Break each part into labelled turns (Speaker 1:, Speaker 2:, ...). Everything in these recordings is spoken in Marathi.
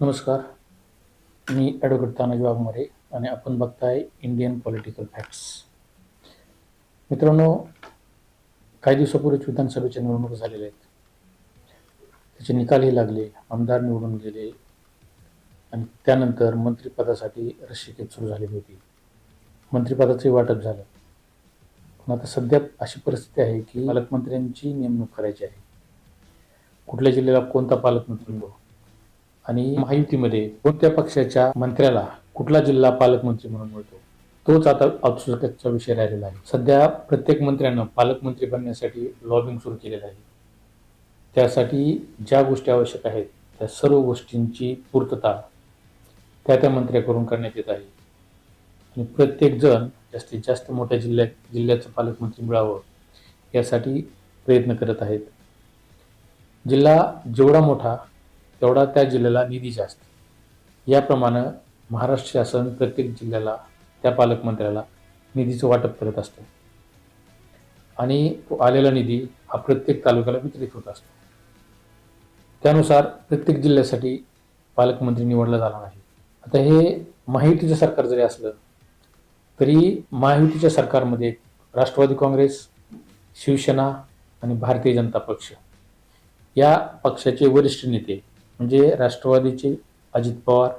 Speaker 1: नमस्कार. मी ॲडव्होकेट तानाजी वाघमारे आणि आपण बघताय इंडियन पॉलिटिकल फॅक्ट्स. मित्रांनो काही दिवसापूर्वीच विधानसभेच्या निवडणूक झालेल्या आहेत. त्याचे निकालही लागले आमदार निवडून गेले आणि त्यानंतर मंत्रिपदासाठी रस्सीखेच सुरू झालेली होती. मंत्रिपदाचंही वाटप झालं. पण आता सध्या अशी परिस्थिती आहे की पालकमंत्र्यांची नेमणूक करायची आहे. कुठल्या जिल्ह्याला कोणता पालकमंत्री आणि महायुतीमध्ये कोणत्या पक्षाच्या मंत्र्याला कुठला जिल्हा पालकमंत्री म्हणून मिळतो? तोच आता औत्सुक्याचा विषय राहिलेला आहे. सध्या प्रत्येक मंत्र्यानं पालकमंत्री बनण्यासाठी लॉबिंग सुरू केलेलं आहे. त्यासाठी ज्या गोष्टी आवश्यक आहेत त्या सर्व गोष्टींची पूर्तता त्या त्या मंत्र्याकडून करण्यात येत आहे. आणि प्रत्येक जण जास्तीत जास्त मोठ्या जिल्ह्यात जिल्ह्याचं पालकमंत्री मिळावं यासाठी प्रयत्न करत आहेत. जिल्हा जेवढा मोठा तेवढा त्या जिल्ह्याला निधी जास्त. याप्रमाणे महाराष्ट्र शासन प्रत्येक जिल्ह्याला त्या पालकमंत्र्याला निधीचं वाटप करत असतं. आणि तो आलेला निधी हा प्रत्येक तालुक्याला वितरित होत असतो. त्यानुसार प्रत्येक जिल्ह्यासाठी पालकमंत्री निवडला झाला नाही आता हे महायुतीचं सरकार जरी असलं तरी महायुतीच्या सरकारमध्ये राष्ट्रवादी काँग्रेस शिवसेना आणि भारतीय जनता पक्ष या पक्षाचे वरिष्ठ नेते म्हणजे राष्ट्रवादीचे अजित पवार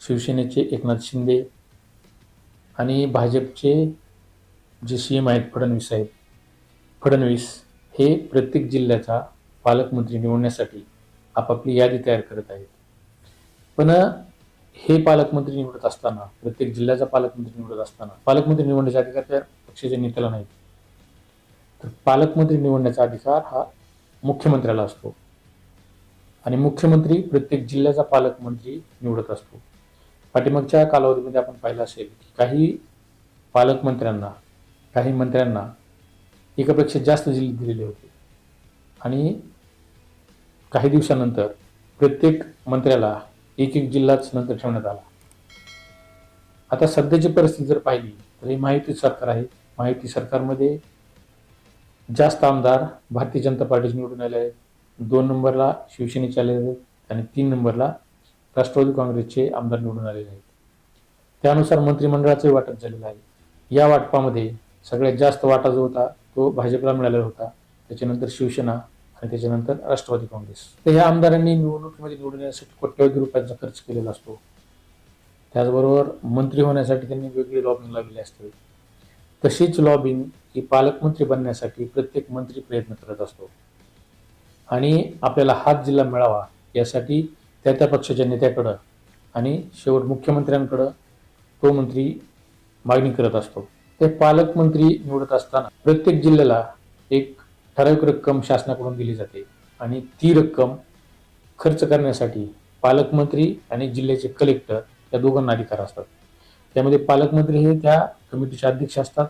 Speaker 1: शिवसेनेचे एकनाथ शिंदे आणि भाजपचे जे सी एम आहेत फडणवीस आहेत फडणवीस हे प्रत्येक जिल्ह्याचा पालकमंत्री निवडण्यासाठी आपापली यादी तयार करत आहेत. पण हे पालकमंत्री निवडत असताना प्रत्येक जिल्ह्याचा पालकमंत्री निवडत असताना पालकमंत्री निवडण्याचा अधिकार त्या पक्षाच्या नेत्याला नाही. तर पालकमंत्री निवडण्याचा अधिकार हा मुख्यमंत्र्याला असतो. आणि मुख्यमंत्री प्रत्येक जिल्ह्याचा पालकमंत्री निवडत असतो. पाठीमागच्या कालावधीमध्ये आपण पाहिलं असेल की काही पालकमंत्र्यांना काही मंत्र्यांना एकापेक्षा जास्त जिल्हे दिलेले होते. आणि काही दिवसानंतर प्रत्येक मंत्र्याला एक एक जिल्हाच नंतर ठेवण्यात आला. आता सध्याची परिस्थिती जर पाहिली तर हे माहिती सरकार आहे. माहिती सरकारमध्ये जास्त आमदार भारतीय जनता पार्टीचे निवडून आले आहेत. दोन नंबरला शिवसेनेचे आलेले आहेत आणि तीन नंबरला राष्ट्रवादी काँग्रेसचे आमदार निवडून आलेले आहेत. त्यानुसार मंत्रिमंडळाचंही वाटप झालेलं आहे. या वाटपामध्ये सगळ्यात जास्त वाटा जो होता तो भाजपला मिळालेला होता. त्याच्यानंतर शिवसेना आणि त्याच्यानंतर राष्ट्रवादी काँग्रेस. तर ह्या आमदारांनी निवडणुकीमध्ये निवडून येण्यासाठी कोट्यवधी रुपयांचा खर्च केलेला असतो. त्याचबरोबर मंत्री होण्यासाठी त्यांनी वेगळी लॉबिंग लावलेली असते तशीच लॉबिंग ही पालकमंत्री बनण्यासाठी प्रत्येक मंत्री प्रयत्न करत असतो. आणि आपल्याला हाच जिल्हा मिळावा यासाठी त्या त्या पक्षाच्या नेत्याकडं आणि शेवट मुख्यमंत्र्यांकडं तो मंत्री मागणी करत असतो. ते पालकमंत्री निवडत असताना प्रत्येक जिल्ह्याला एक ठराविक रक्कम शासनाकडून दिली जाते आणि ती रक्कम खर्च करण्यासाठी पालकमंत्री आणि जिल्ह्याचे कलेक्टर या दोघांना अधिकार असतात. त्यामध्ये पालकमंत्री हे त्या कमिटीचे अध्यक्ष असतात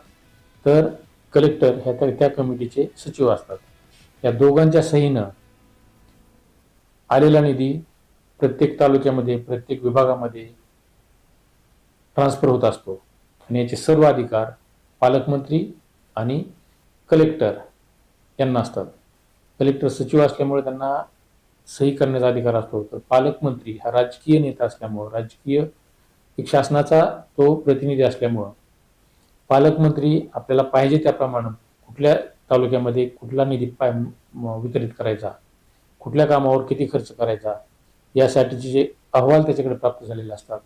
Speaker 1: तर कलेक्टर ह्या त्या- त्या कमिटीचे सचिव असतात. या दोघांच्या सहीनं आलेला निधी प्रत्येक तालुक्यामध्ये प्रत्येक विभागामध्ये ट्रान्सफर होत असतो. आणि याचे सर्व अधिकार पालकमंत्री आणि कलेक्टर यांना असतात. कलेक्टर सचिव असल्यामुळे त्यांना सही करण्याचा अधिकार असतो. तर पालकमंत्री हा राजकीय नेता असल्यामुळं राजकीय एक शासनाचा तो प्रतिनिधी असल्यामुळं पालकमंत्री आपल्याला पाहिजे त्याप्रमाणे कुठल्या तालुक्यामध्ये कुठला निधी पाय वितरित करायचा? कुठल्या कामावर किती खर्च करायचा? यासाठीचे जे अहवाल त्याच्याकडे प्राप्त झालेले असतात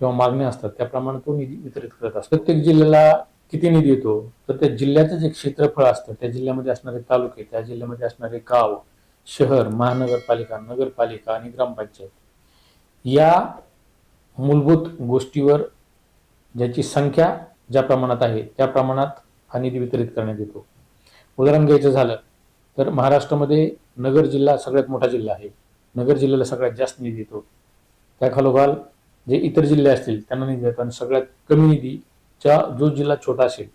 Speaker 1: किंवा मागण्या असतात त्याप्रमाणे तो निधी वितरित करत असतो. प्रत्येक जिल्ह्याला किती निधी येतो? तर त्या जिल्ह्याचं जे क्षेत्रफळ असतं त्या जिल्ह्यामध्ये असणारे तालुके त्या जिल्ह्यामध्ये असणारे गाव शहर महानगरपालिका नगरपालिका आणि ग्रामपंचायत या मूलभूत गोष्टीवर ज्याची संख्या ज्या प्रमाणात आहे त्या प्रमाणात हा निधी वितरित करण्यात येतो. उदाहरण घ्यायचं झालं तर महाराष्ट्रामध्ये नगर जिल्हा सगळ्यात मोठा जिल्हा आहे. नगर जिल्ह्याला सगळ्यात जास्त निधी येतो. त्याखालोखाल जे इतर जिल्हे असतील त्यांना निधी देतो आणि सगळ्यात कमी निधीच्या जो जिल्हा छोटा असेल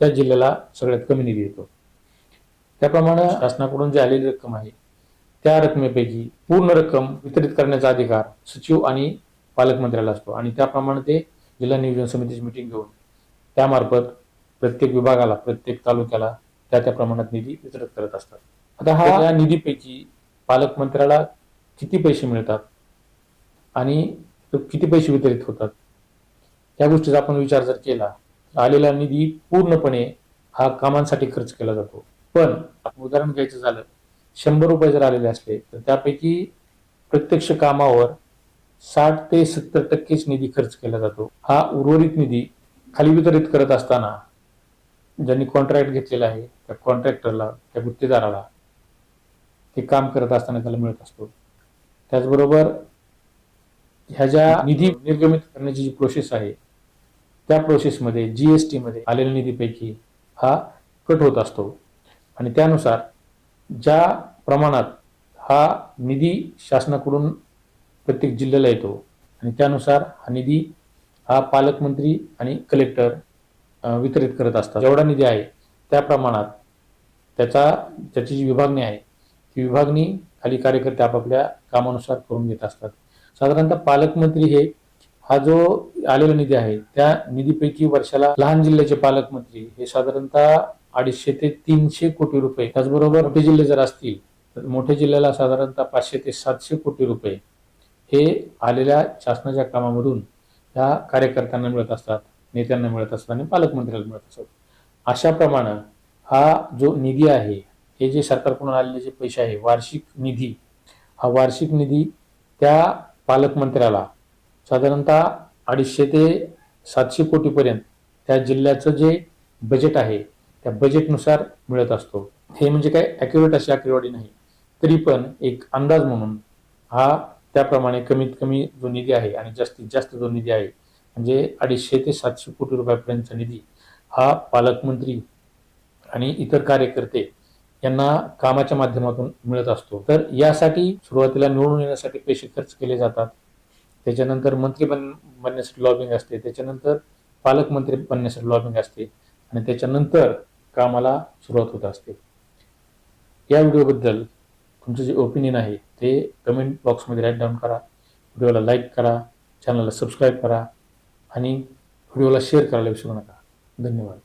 Speaker 1: त्या जिल्ह्याला सगळ्यात कमी निधी येतो. त्याप्रमाणे शासनाकडून जी आलेली रक्कम आहे त्या रकमेपैकी पूर्ण रक्कम वितरित करण्याचा अधिकार सचिव आणि पालकमंत्र्याला असतो. आणि त्याप्रमाणे ते जिल्हा नियोजन समितीची मिटिंग घेऊन त्यामार्फत प्रत्येक विभागाला प्रत्येक तालुक्याला त्या त्या प्रमाणात निधी वितरित करत असतात. आता हा. या निधीपैकी पालकमंत्र्याला किती पैसे मिळतात आणि तो किती पैसे वितरित होतात? या गोष्टीचा आपण विचार जर केला आलेला निधी पूर्णपणे हा कामांसाठी खर्च केला जातो. पण आपण उदाहरण घ्यायचं झालं शंभर रुपये जर आलेले असले तर त्यापैकी प्रत्यक्ष कामावर साठ ते सत्तर टक्केच निधी खर्च केला जातो. हा उर्वरित निधी खाली वितरित करत असताना ज्यांनी कॉन्ट्रॅक्ट घेतलेला आहे त्या कॉन्ट्रॅक्टरला त्या गुत्तेदाराला ते काम करत असताना त्याला मिळत असतो. त्याचबरोबर ह्या ज्या निधी निर्गमित करण्याची जी प्रोसेस आहे त्या प्रोसेसमध्ये जी एस टीमध्ये आलेल्या निधीपैकी हा कट होत असतो. आणि त्यानुसार ज्या प्रमाणात हा निधी शासनाकडून प्रत्येक जिल्ह्याला येतो आणि त्यानुसार हा निधी हा पालकमंत्री आणि कलेक्टर वितरित करत असतात. जेवढा निधी आहे त्या प्रमाणात त्याचा त्याची जी विभागणी आहे ती विभागणी खाली कार्यकर्ते आपापल्या कामानुसार करून घेत असतात. साधारणतः पालकमंत्री हे हा जो आलेला निधी आहे त्या निधीपैकी वर्षाला लहान जिल्ह्याचे पालकमंत्री हे साधारणतः अडीचशे ते तीनशे कोटी रुपये त्याचबरोबर मोठे जिल्हे जर असतील तर मोठ्या जिल्ह्याला साधारणतः पाचशे ते सातशे कोटी रुपये हे आलेल्या शासनाच्या कामामधून ह्या कार्यकर्त्यांना मिळत असतात. नेत्यांना मिळत असत आणि पालकमंत्र्याला मिळत असत. अशाप्रमाणे हा जो निधी आहे हे जे सरकारकडून आलेले जे पैसे आहे वार्षिक निधी हा वार्षिक निधी त्या पालकमंत्र्याला साधारणतः अडीचशे ते सातशे कोटीपर्यंत त्या जिल्ह्याचं जे बजेट आहे त्या बजेटनुसार मिळत असतो. हे म्हणजे काय? ॲक्युरेट अशी आकडेवारी नाही. तरी पण एक अंदाज म्हणून हा त्याप्रमाणे कमीत कमी जो निधी आहे आणि जास्तीत जास्त जो निधी आहे म्हणजे अडीचशे ते सातशे कोटी रुपयापर्यंतचा निधी हा पालकमंत्री आणि इतर कार्यकर्ते यांना कामाच्या माध्यमातून मिळत असतो. तर यासाठी सुरुवातीला निवडून येण्यासाठी पैसे खर्च केले जातात. त्याच्यानंतर मंत्री बन बनण्यासाठी लॉबिंग असते. त्याच्यानंतर पालकमंत्री बनण्यासाठी लॉबिंग असते. आणि त्याच्यानंतर कामाला सुरुवात होत असते. या व्हिडिओबद्दल तुमचं जे ओपिनियन आहे ते कमेंट बॉक्समध्ये राईट डाऊन करा. व्हिडिओला लाईक करा. चॅनलला सबस्क्राईब करा. आणि व्हिडिओला शेअर करायला विसरू नका. धन्यवाद.